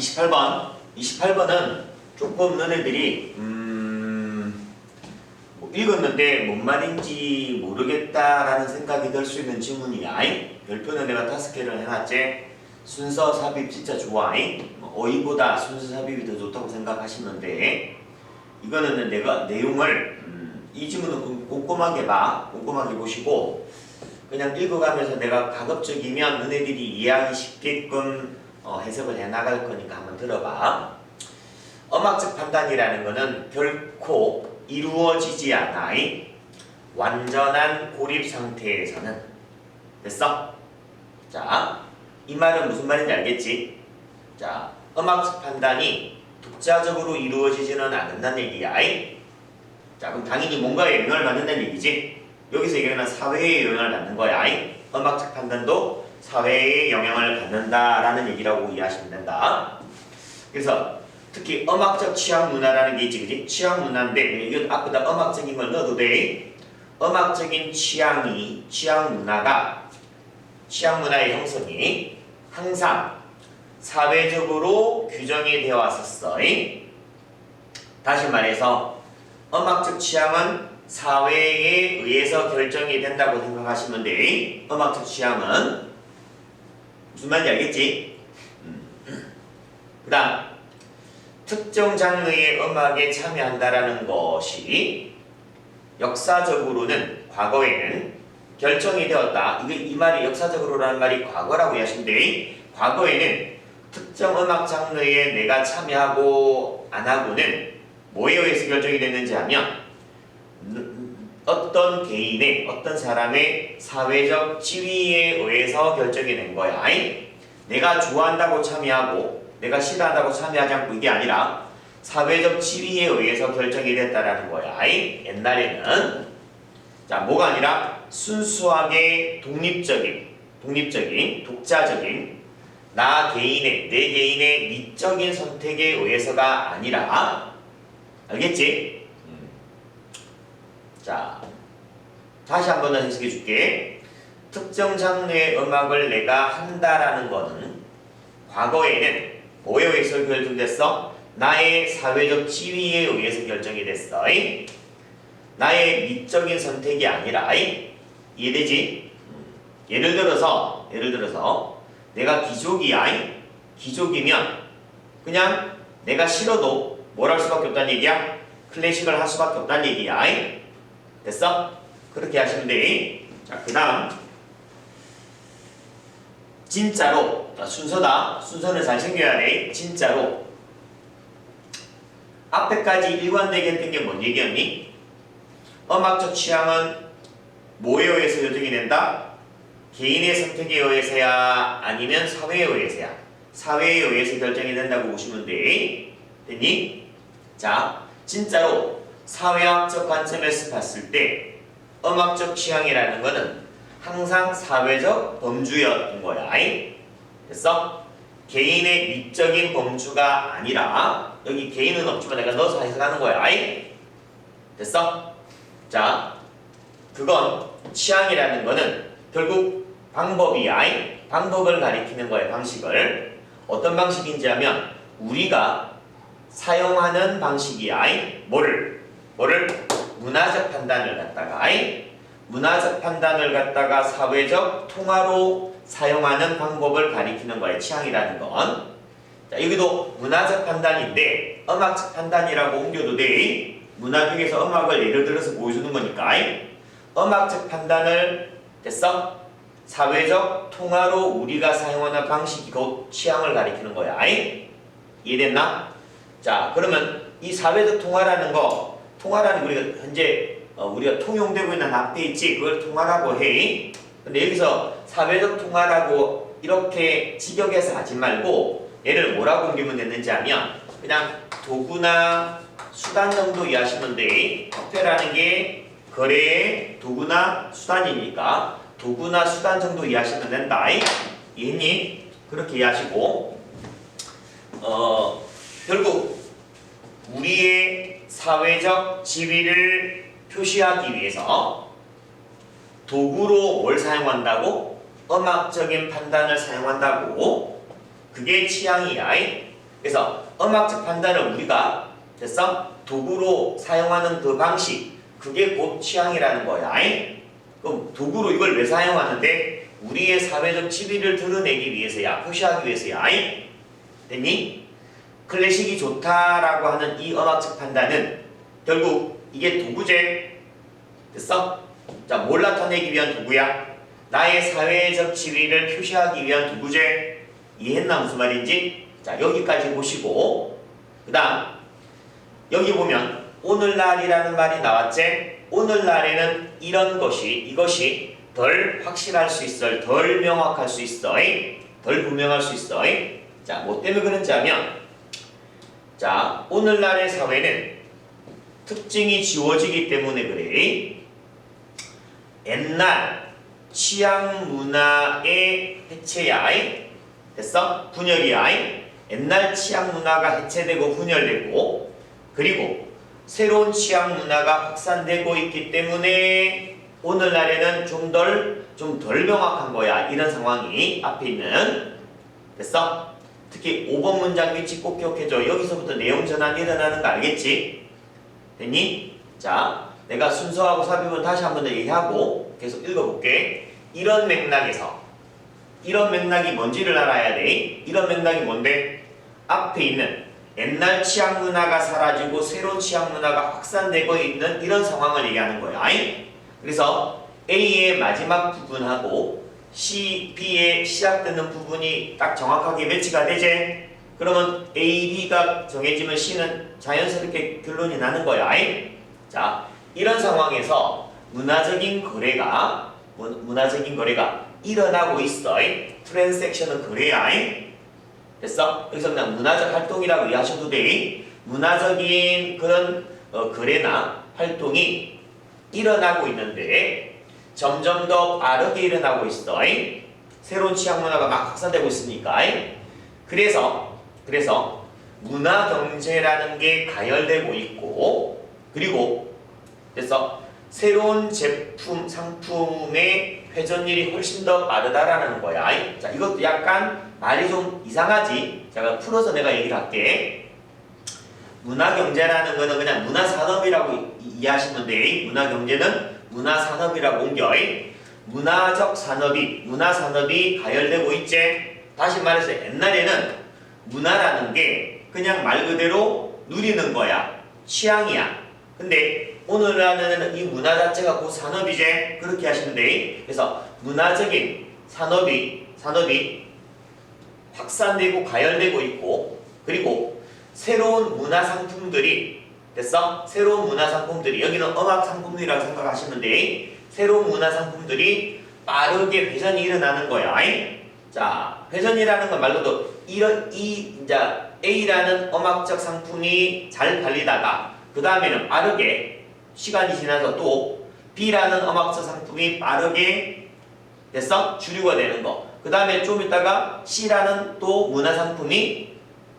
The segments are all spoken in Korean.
28번. 28번은 조금 너네들이 음, 뭐 읽었는데 뭔 말인지 모르겠다라는 생각이 들 수 있는 질문이야. 별표는 내가 다섯 개를 해놨지. 순서 삽입 진짜 좋아. 뭐 어이보다 순서 삽입이 더 좋다고 생각하시면 돼. 이거는 내가 내용을 음, 이 질문은 꼼- 꼼꼼하게 봐. 꼼꼼하게 보시고 그냥 읽어가면서 내가 가급적이면 너네들이 이해하기 쉽게끔 어, 해석을 해 나갈 거니까 한번 들어봐. 음악적 판단이라는 것은 결코 이루어지지 않아. 완전한 고립 상태에서는 됐어? 자, 이 말은 무슨 말인지 알겠지? 자, 음악적 판단이 독자적으로 이루어지지는 않는다는 얘기야. 자, 그럼 당연히 뭔가에 영향을 받는다는 얘기지? 여기서 얘기하는 사회에 영향을 받는 거야. 음악적 판단도 사회에 영향을 받는다라는 얘기라고 이해하시면 된다. 그래서 특히 음악적 취향 문화라는 게 있지, 그지? 취향 문화인데 이건 앞에다 음악적인 걸 넣어도 돼. 음악적인 취향이 취향 문화가 취향 문화의 형성이 항상 사회적으로 규정이 되어 왔었어. 다시 말해서 음악적 취향은 사회에 의해서 결정이 된다고 생각하시면 돼. 음악적 취향은 무슨 말인지 알겠지? 그 다음 특정 장르의 음악에 참여한다라는 것이 역사적으로는 과거에는 결정이 되었다. 이게 이 말이 역사적으로라는 말이 과거라고 돼. 과거에는 특정 음악 장르에 내가 참여하고 안 하고는 뭐에 의해서 결정이 됐는지 하면 음, 어떤 개인의 어떤 사람의 사회적 지위에 의해서 결정이 된 거야. 내가 좋아한다고 참여하고 내가 싫어한다고 참여하지 않고 이게 아니라 사회적 지위에 의해서 결정이 됐다라는 거야. 옛날에는 자 뭐가 아니라 순수하게 독립적인 독립적인 독자적인 나 개인의 내 개인의 미적인 선택에 의해서가 아니라 알겠지? 음. 자 다시 한 번 더 해석해 줄게. 특정 장르의 음악을 내가 한다라는 거는 과거에는 뭐에 의해서 결정됐어? 나의 사회적 지위에 의해서 결정이 됐어. 이? 나의 미적인 선택이 아니라 이? 이해되지? 음. 예를 들어서 예를 들어서 내가 기족이야. 이? 기족이면 그냥 내가 싫어도 뭘 할 수밖에 없다는 얘기야? 클래식을 할 수밖에 없다는 얘기야. 이? 됐어? 그렇게 하시면 돼. 자, 그 다음 진짜로 자, 순서다. 순서는 잘 챙겨야 돼. 진짜로 앞에까지 일관되게 했던 게 뭔 얘기였니? 음악적 취향은 뭐에 의해서 결정이 된다? 개인의 선택에 의해서야 아니면 사회에 의해서야? 사회에 의해서 결정이 된다고 보시면 돼. 됐니? 자, 진짜로 사회학적 관점에서 봤을 때 음악적 취향이라는 거는 항상 사회적 범주였던 거야. 됐어? 개인의 미적인 범주가 아니라 여기 개인은 없지만 내가 넣어서 해석하는 거야. 됐어? 자, 그건 취향이라는 거는 결국 방법이야. 방법을 가리키는 거야. 방식을. 어떤 방식인지 하면 우리가 사용하는 방식이야. 뭐를? 뭐를? 문화적 판단을 갖다가 아이? 문화적 판단을 갖다가 사회적 통화로 사용하는 방법을 가리키는 거예요. 취향이라는 건. 자, 여기도 문화적 판단인데 음악적 판단이라고 옮겨도 돼. 문화 중에서 음악을 예를 들어서 보여주는 거니까. 음악적 판단을 됐어? 사회적 통화로 우리가 사용하는 방식이 곧 취향을 가리키는 거야. 이해됐나? 자, 그러면 이 사회적 통화라는 거, 통화라는 게 우리가 현재 어, 우리가 통용되고 있는 앞에 있지 그걸 통화라고 해. 근데 여기서 사회적 통화라고 이렇게 직역해서 하지 말고 얘를 뭐라고 옮기면 되는지 하면 그냥 도구나 수단 정도 이해하시면 돼. 화폐라는 게 거래의 도구나 수단이니까 도구나 수단 정도 이해하시면 된다. 이해니? 그렇게 이해하시고 어 결국 우리의 사회적 지위를 표시하기 위해서 도구로 뭘 사용한다고? 음악적인 판단을 사용한다고? 그게 취향이야. 그래서 음악적 판단을 우리가 됐어? 도구로 사용하는 그 방식 그게 곧 취향이라는 거야. 그럼 도구로 이걸 왜 사용하는데 우리의 사회적 지위를 드러내기 위해서야 표시하기 위해서야. 됐니? 클래식이 좋다라고 하는 이 음악적 판단은 결국 이게 도구제 됐어? 자, 뭘 나타내기 위한 도구야? 나의 사회적 지위를 표시하기 위한 도구제 이해했나 무슨 말인지? 자, 여기까지 보시고 그 다음 여기 보면 오늘날이라는 말이 나왔지? 오늘날에는 이런 것이 이것이 덜 확실할 수 있어 덜 명확할 수 있어 덜 분명할 수 있어 자, 뭐 때문에 그런지 하면 자, 오늘날의 사회는 특징이 지워지기 때문에 그래 옛날 취향 문화의 해체야 됐어? 분열이야 옛날 취향 문화가 해체되고 분열되고 그리고 새로운 취향 문화가 확산되고 있기 때문에 오늘날에는 좀 덜 좀덜 명확한 거야 이런 상황이 앞에 있는 됐어? 특히 5번 문장 위치 꼭 기억해줘 여기서부터 내용 전환이 일어나는 거 알겠지? 됐니? 자 내가 순서하고 삽입은 다시 한 번 더 얘기하고 계속 읽어볼게 이런 맥락에서 이런 맥락이 뭔지를 알아야 돼 이런 맥락이 뭔데? 앞에 있는 옛날 취향 문화가 사라지고 새로운 취향 문화가 확산되고 있는 이런 상황을 얘기하는 거야. 그래서 A의 마지막 부분하고 C, B의 시작되는 부분이 딱 정확하게 매치가 되지? 그러면 A, B가 정해지면 C는 자연스럽게 결론이 나는 거야. 자, 이런 상황에서 문화적인 거래가 문- 문화적인 거래가 일어나고 있어. 트랜섹션은 거래야. 됐어? 여기서 그냥 문화적 활동이라고 이해하셔도 돼. 문화적인 그런 어, 거래나 활동이 일어나고 있는데 점점 더 빠르게 일어나고 있어. 새로운 취향 문화가 막 확산되고 있으니까. 그래서 그래서 문화 경제라는 게 가열되고 있고 그리고 그래서 새로운 제품 상품의 회전율이 훨씬 더 빠르다라는 거야. 자, 이것도 약간 말이 좀 이상하지? 제가 풀어서 내가 얘기를 할게. 문화 경제라는 거는 그냥 문화 산업이라고 이- 이해하시면 돼. 문화 경제는 문화 산업이라고 옮겨. 문화적 산업이 문화 산업이 가열되고 있지. 다시 말해서 옛날에는 문화라는 게 그냥 말 그대로 누리는 거야. 취향이야. 근데 오늘날은 이 문화 자체가 곧 산업이제 그렇게 하시면 돼. 그래서 문화적인 산업이 산업이 확산되고 가열되고 있고 그리고 새로운 문화 상품들이 됐어? 새로운 문화 상품들이 여기는 음악 상품이라고 생각하시면 돼. 새로운 문화 상품들이 빠르게 회전이 일어나는 거야. 자, 회전이라는 건 말고도 이런 이 이제 A라는 음악적 상품이 잘 팔리다가 그 다음에는 빠르게 시간이 지나서 또 B라는 음악적 상품이 빠르게 됐어? 주류가 되는 거. 그 다음에 좀 있다가 C라는 또 문화 상품이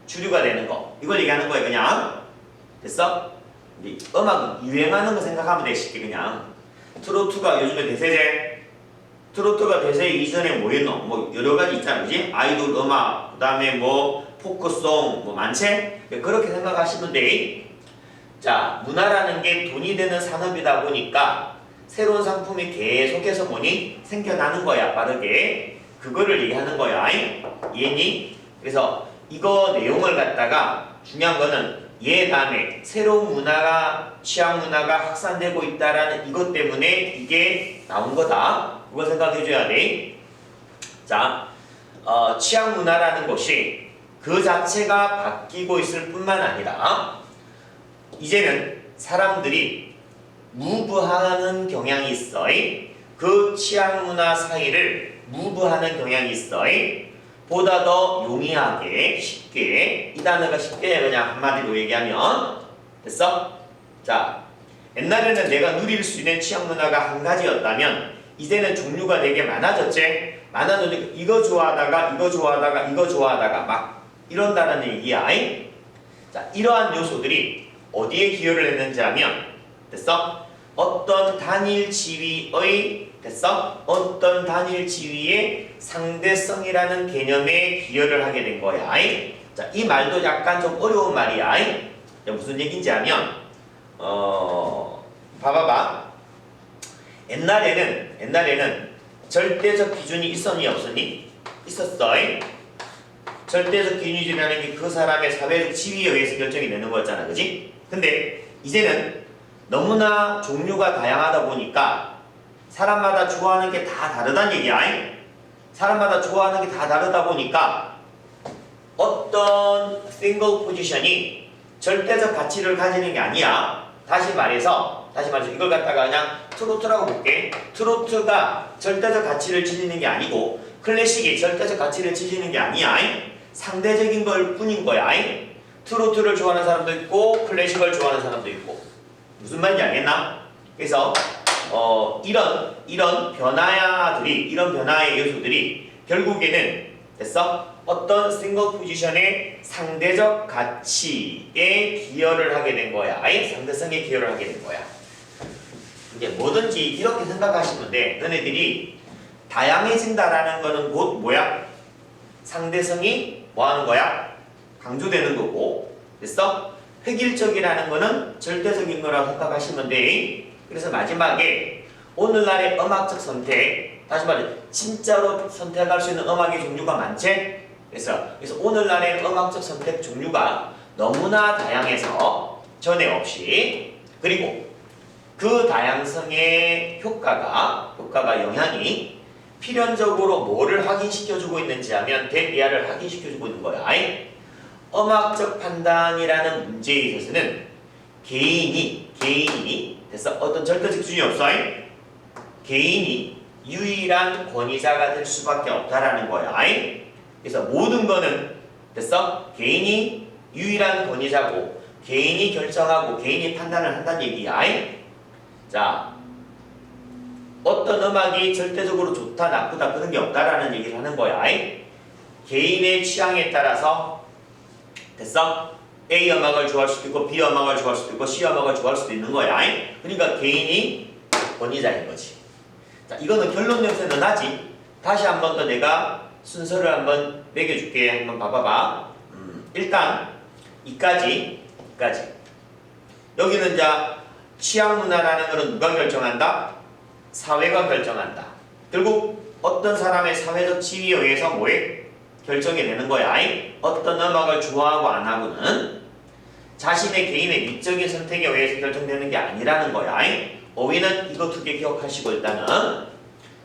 주류가 되는 거. 이걸 얘기하는 거예요, 그냥. 됐어? 이제 음악은 유행하는 거 생각하면 돼, 쉽게 그냥. 트로트가 요즘에 대세제. 트로트가 대세 이전에 뭐였노? 뭐 여러 가지 있잖아, 그지? 아이돌 음악, 그 다음에 뭐 포크송, 뭐 많지? 그렇게 생각하시면 돼. 자, 문화라는 게 돈이 되는 산업이다 보니까 새로운 상품이 계속해서 뭐니? 생겨나는 거야, 빠르게. 그거를 얘기하는 거야. 이해니? 그래서 이거 내용을 갖다가 중요한 거는 얘 다음에 새로운 문화가 취향 문화가 확산되고 있다라는 이것 때문에 이게 나온 거다. 그거 생각해 줘야 돼. 자, 어, 취향 문화라는 것이 그 자체가 바뀌고 있을 뿐만 아니라 이제는 사람들이 무브하는 경향이 있어. 그 취향 문화 사이를 무브하는 경향이 있어. 보다 더 용이하게 쉽게 이 단어가 쉽게 그냥 한마디로 얘기하면 됐어? 자 옛날에는 내가 누릴 수 있는 취향 문화가 한 가지였다면 이제는 종류가 되게 많아졌지 많아졌으니까 이거 좋아하다가 이거 좋아하다가 이거 좋아하다가 막 이런다는 얘기야 자 이러한 요소들이 어디에 기여를 했는지 하면 됐어? 어떤 단일 지위의 됐어? 어떤 단일 지위의 상대성이라는 개념에 기여를 하게 된 거야. 자, 자, 이 말도 약간 좀 어려운 말이야. 자, 무슨 얘기인지 하면 어 봐봐봐. 옛날에는 옛날에는 절대적 기준이 있었니 없었니? 있었어. 절대적 기준이라는 게 그 사람의 사회적 지위에 의해서 결정이 되는 거였잖아, 그지? 근데 이제는 너무나 종류가 다양하다 보니까 사람마다 좋아하는 게 다 다르다는 얘기야. 사람마다 좋아하는 게 다 다르다 보니까 어떤 싱글 포지션이 절대적 가치를 가지는 게 아니야. 다시 말해서 다시 말해서 이걸 갖다가 그냥 트로트라고 볼게. 트로트가 절대적 가치를 지니는 게 아니고 클래식이 절대적 가치를 지니는 게 아니야. 상대적인 걸 뿐인 거야. 트로트를 좋아하는 사람도 있고 클래식을 좋아하는 사람도 있고 무슨 말인지 알겠나? 그래서 어, 이런 이런 변화들이 이런 변화의 요소들이 결국에는 됐어? 어떤 싱글 포지션의 상대적 가치에 기여를 하게 된 거야. 아예 상대성에 기여를 하게 된 거야. 이제 뭐든지 이렇게 생각하시면 돼. 너네들이 다양해진다라는 거는 곧 뭐야? 상대성이 뭐 하는 거야? 강조되는 거고. 됐어? 획일적이라는 거는 절대적인 거라고 생각하시면 돼. 그래서 마지막에 오늘날의 음악적 선택 다시 말해 진짜로 선택할 수 있는 음악의 종류가 많지? 그래서 그래서 오늘날의 음악적 선택 종류가 너무나 다양해서 전에 없이 그리고 그 다양성의 효과가 효과가 영향이 필연적으로 뭐를 확인시켜주고 있는지 하면 대비아를 확인시켜주고 있는 거야. 음악적 판단이라는 문제에 있어서는 개인이 개인이 됐어 어떤 절대적 기준이 없어 아이? 개인이 유일한 권위자가 될 수밖에 없다라는 거야. 아이? 그래서 모든 거는 됐어 개인이 유일한 권위자고 개인이 결정하고 개인이 판단을 한다는 얘기야. 아이? 자 어떤 음악이 절대적으로 좋다 나쁘다 그런 게 없다라는 얘기를 하는 거야. 아이? 개인의 취향에 따라서 됐어? A 음악을 좋아할 수도 있고 B 음악을 좋아할 수도 있고 C 음악을 좋아할 수도 있는 거야. 그러니까 개인이 권위자인 거지. 자, 이거는 결론 냄새는 나지. 다시 한 번 더 내가 순서를 한번 매겨줄게. 한번 봐봐봐. 음, 일단 이까지, 이까지. 여기는 자 취향 문화라는 것은 누가 결정한다? 사회가 결정한다. 결국 어떤 사람의 사회적 지위에 의해서 뭐에 결정이 되는 거야. 어떤 음악을 좋아하고 안 하고는 자신의 개인의 미적인 선택에 의해서 결정되는 게 아니라는 거야. 어휘는 이거 두 개 기억하시고 일단은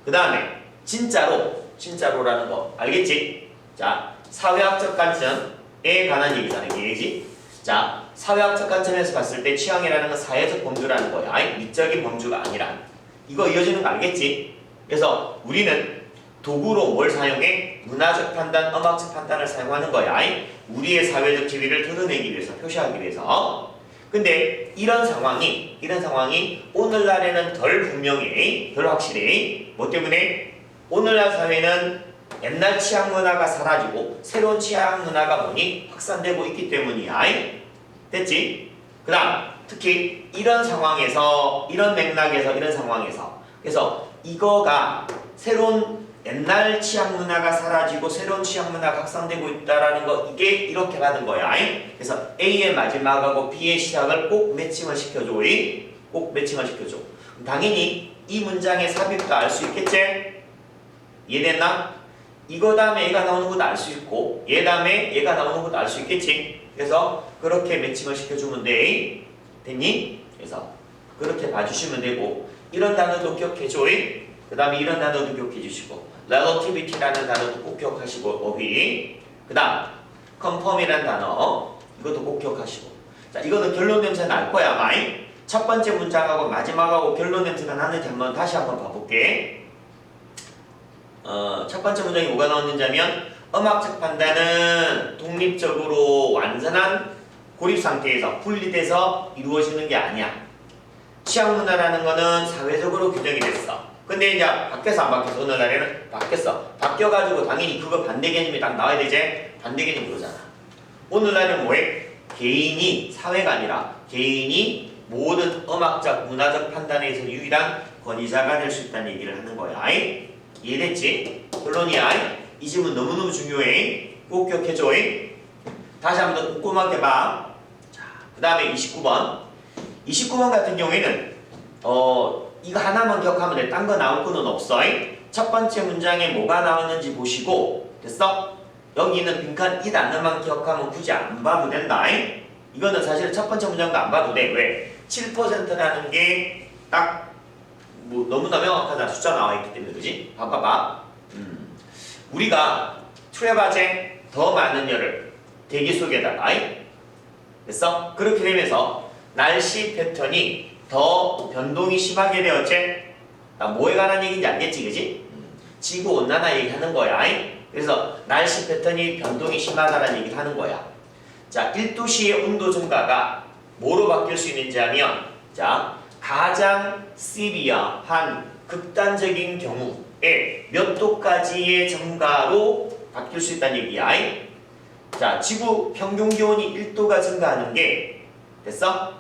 그 다음에 진짜로 진짜로라는 거 알겠지? 자 사회학적 관점에 관한 얘기잖아 이게지? 자 사회학적 관점에서 봤을 때 취향이라는 건 사회적 범주라는 거야. 미적인 범주가 아니라 이거 이어지는 거 알겠지? 그래서 우리는 도구로 뭘 사용해? 문화적 판단, 음악적 판단을 사용하는 거야. 우리의 사회적 지위를 드러내기 위해서, 표시하기 위해서. 근데 이런 상황이, 이런 상황이 오늘날에는 덜 분명해, 덜 확실해. 뭐 때문에? 오늘날 사회는 옛날 취향 문화가 사라지고 새로운 취향 문화가 뭐니? 확산되고 있기 때문이야. 됐지? 그 다음, 특히 이런 상황에서, 이런 맥락에서, 이런 상황에서. 그래서 이거가 새로운 옛날 취향 문화가 사라지고 새로운 취향 문화가 확산되고 있다라는 거 이게 이렇게 가는 거야. 그래서 A의 마지막하고 B의 시작을 꼭 매칭을 시켜줘. 이? 꼭 매칭을 시켜줘. 당연히 이 문장의 삽입도 알 수 있겠지? 이해됐나? 이거 다음에 얘가 나오는 것도 알 수 있고 얘 다음에 얘가 나오는 것도 알 수 있겠지? 그래서 그렇게 매칭을 시켜주면 돼. 됐니? 그래서 그렇게 봐주시면 되고 이런 단어도 기억해줘. 그 다음에 이런 단어도 기억해 주시고 relativity라는 단어도 꼭 기억하시고 어휘. 그 다음 confirm이라는 단어. 이것도 꼭 기억하시고. 자 이거는 결론 냄새 날 거야 마이. 첫 번째 문장하고 마지막하고 결론 냄새가 나는지 한번 다시 한번 봐볼게. 어, 첫 번째 문장이 뭐가 나왔는지 하면 음악적 판단은 독립적으로 완전한 고립 상태에서 분리돼서 이루어지는 게 아니야. 취향 문화라는 거는 사회적으로 규정이 됐어. 근데 이제 바뀌었어 안 바뀌었어? 오늘날에는 바뀌었어. 바뀌어가지고 당연히 그거 반대 개념이 딱 나와야 되지? 반대 개념이 그거잖아. 오늘날은 뭐해? 개인이 사회가 아니라 개인이 모든 음악적 문화적 판단에 서 유일한 권위자가 될 수 있다는 얘기를 하는 거야. 아이? 이해됐지? 결론이야. 이 질문 너무너무 중요해. 꼭 기억해줘. 다시 한 번 더 꼼꼼하게 봐. 자, 그 다음에 29번. 29번 같은 경우에는 어 이거 하나만 기억하면 돼. 딴 거 나올 거는 없어. 잉? 첫 번째 문장에 뭐가 나왔는지 보시고 됐어? 여기 있는 빈칸 이 단어만 기억하면 굳이 안 봐도 된다. 잉? 이거는 사실 첫 번째 문장도 안 봐도 돼. 왜? 7%라는 게 딱 뭐 너무나 명확하다 숫자 나와 있기 때문에 그지? 봐봐봐. 음. 우리가 트레바제 더 많은 열을 대기 속에다가 잉? 됐어? 그렇게 되면서 날씨 패턴이 더 변동이 심하게 되었지? 나 뭐에 관한 얘기인지 알겠지, 그지? 지구 온난화 얘기하는 거야. 잉? 그래서 날씨 패턴이 변동이 심하다는 얘기를 하는 거야. 자, 1도시의 온도 증가가 뭐로 바뀔 수 있는지 하면 자, 가장 시비어한 극단적인 경우에 몇 도까지의 증가로 바뀔 수 있다는 얘기야. 잉? 자, 지구 평균 기온이 1도가 증가하는 게 됐어?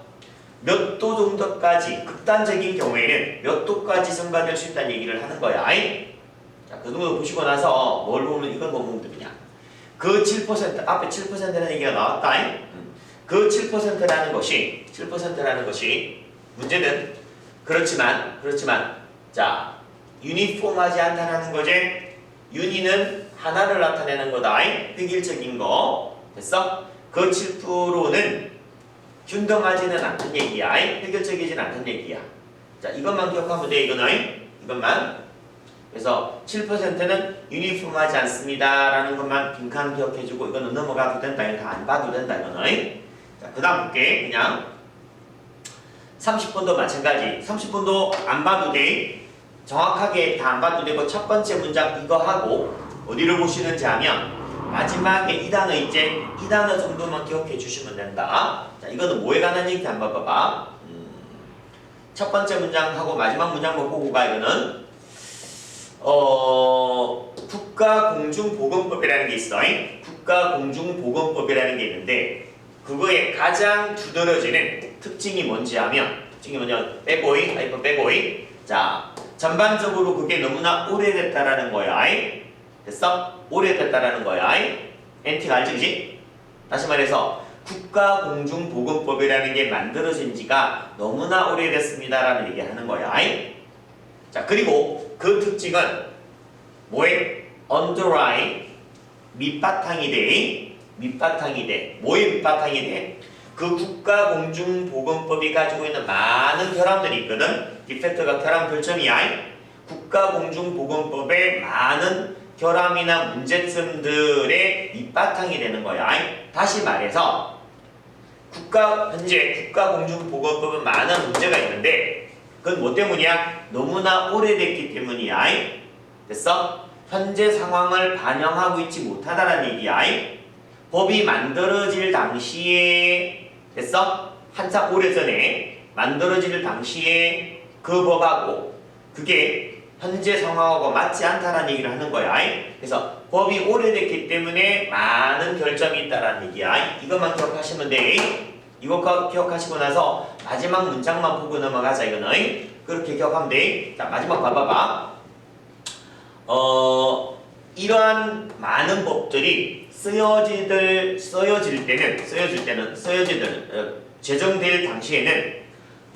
몇 도 정도까지 극단적인 경우에는 몇 도까지 증가될 수 있다는 얘기를 하는 거야. 아이? 자, 그 정도 보시고 나서 뭘 보면 이걸 보면 되냐? 그 7% 앞에 7%라는 얘기가 나왔다. 그 7%라는 것이 7%라는 것이 문제는 그렇지만 그렇지만 자 유니폼하지 않다는 거지. 유니는 하나를 나타내는 거다. 획일적인 거 됐어? 그 7%는 균등하지는 않던 얘기야. 해결적이진 않던 얘기야. 자, 이것만 기억하면 돼, 이거는. 이것만. 그래서 7%는 유니폼하지 않습니다. 라는 것만 빈칸 기억해주고, 이거는 넘어가도 된다. 이거 다안 봐도 된다, 이거는. 자, 그 다음 볼게. 그냥. 30번도 마찬가지. 30번도 안 봐도 돼. 정확하게 다 안 봐도 되고, 첫 번째 문장 이거 하고, 어디를 보시는지 하면, 마지막에 이 단어 있지? 이 단어 정도만 기억해 주시면 된다. 자, 이거는 뭐에 관한 얘기 한번 봐봐. 음, 첫 번째 문장하고 마지막 문장만 보고 가 이거는 어 국가공중보건법이라는 게 있어. 잉? 국가공중보건법이라는 게 있는데 그거에 가장 두드러지는 특징이 뭔지 하면 특징이 뭐냐면 빼보이, 하이퍼 빼보이. 자, 전반적으로 그게 너무나 오래됐다라는 거야. 잉? 됐어? 오래됐다라는 거야. 엔티가 알지, 그지? 다시 말해서 국가공중보건법이라는 게 만들어진 지가 너무나 오래됐습니다라는 얘기 하는 거야. 자, 그리고 그 특징은 뭐에? underline 밑바탕이 돼. 밑바탕이 돼. 뭐에 밑바탕이 돼? 그 국가공중보건법이 가지고 있는 많은 결함들이 있거든. 디펙트가 결함 결점이야. 국가공중보건법의 많은 결함이나 문제점들의 밑바탕이 되는 거야. 다시 말해서 국가 현재 국가공중보건법은 많은 문제가 있는데 그건 뭐 때문이야? 너무나 오래됐기 때문이야. 됐어? 현재 상황을 반영하고 있지 못하다라는 얘기야. 법이 만들어질 당시에 됐어? 한참 오래전에 만들어질 당시에 그 법하고 그게 현재 상황하고 맞지 않다라는 얘기를 하는 거야. 그래서 법이 오래됐기 때문에 많은 결점이 있다라는 얘기야. 이것만 기억하시면 돼. 이거 거- 기억하시고 나서 마지막 문장만 보고 넘어가자 이거는. 그렇게 기억하면 돼. 자 마지막 봐봐봐. 어 이러한 많은 법들이 쓰여지들 쓰여질 때는 쓰여질 때는 쓰여지들 어, 제정될 당시에는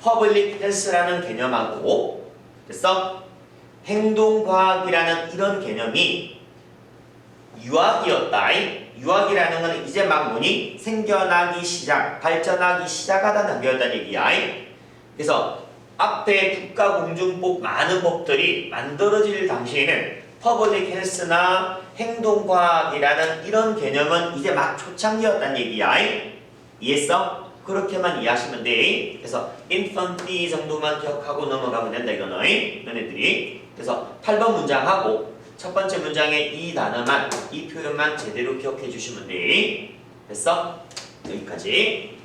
퍼블릭 헬스라는 개념하고 됐어? 행동과학이라는 이런 개념이 유학이었다. 유학이라는 것은 이제 막 뭐니? 생겨나기 시작, 발전하기 시작하다는 단계였다는 얘기야. 그래서 앞에 국가공중법 많은 법들이 만들어질 당시에는 퍼블릭 헬스나 행동과학이라는 이런 개념은 이제 막 초창기였다는 얘기야. 이해했어? 그렇게만 이해하시면 돼. 그래서 infantry 정도만 기억하고 넘어가면 된다 이거는 너네들이. 그래서 8번 문장하고 첫 번째 문장에 이 단어만 이 표현만 제대로 기억해 주시면 돼. 됐어? 여기까지.